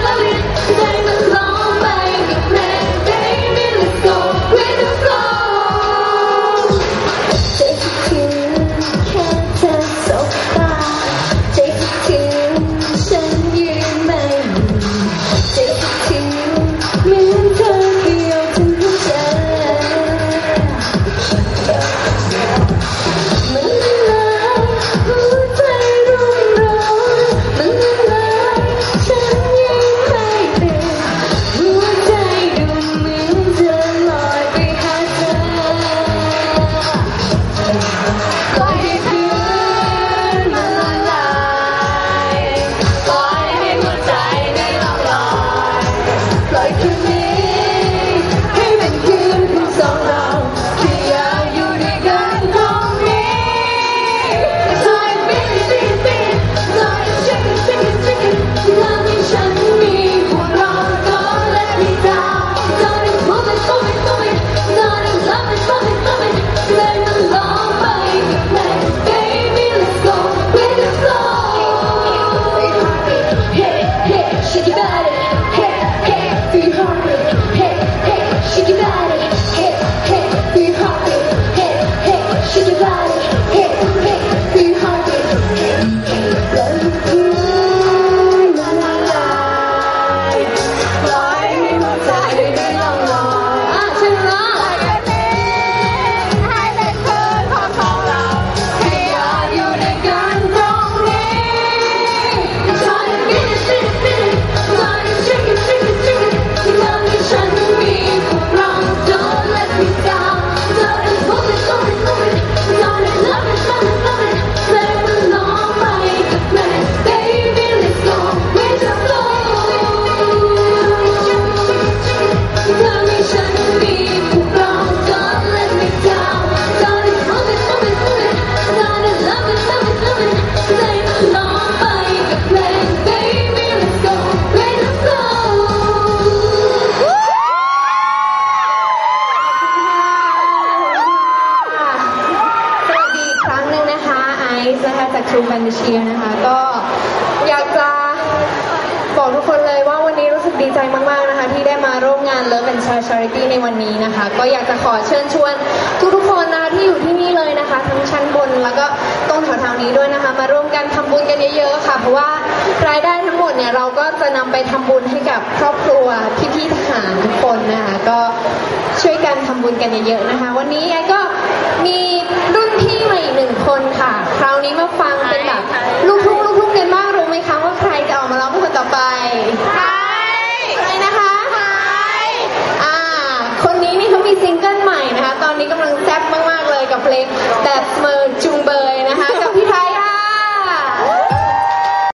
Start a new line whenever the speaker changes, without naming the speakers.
love you.
True Fan This Year นะคะ ก็อยากจะบอกทุกคนเลยว่าวันนี้รู้สึกดีใจมากๆนะคะ ที่ได้มาร่วมงาน Love and Share Charity ในวันนี้นะคะ ก็อยากจะขอเชิญชวนทุกๆคนนะที่อยู่ที่นี่เลยนะคะ ทั้งชั้นบนแล้วก็ตรงแถวๆนี้ด้วยนะคะ มาร่วมกันทำบุญกันเยอะๆค่ะ เพราะว่ารายได้ทั้งหมดเนี่ยเราก็จะนำไปทำบุญให้กับครอบครัวพี่ๆทหารทุกคนนะคะก็ช่วยกันทำบุญกันเยอะๆนะคะ วันนี้แอก็มีรุ่ คนค่ะ คราวนี้มาฟังเป็นแบบลูกทุ่งลูกทุ่งกันบ้างรู้ไหมคะว่าใครจะออกมาร้องเป็คนต่อไปใครใครนะคะใครอ่า คนนี้นี่เขามีซิงเกิลใหม่นะคะ ตอนนี้กำลังแซ่บมากๆเลยกับเพลงแบบเมินจุงเบย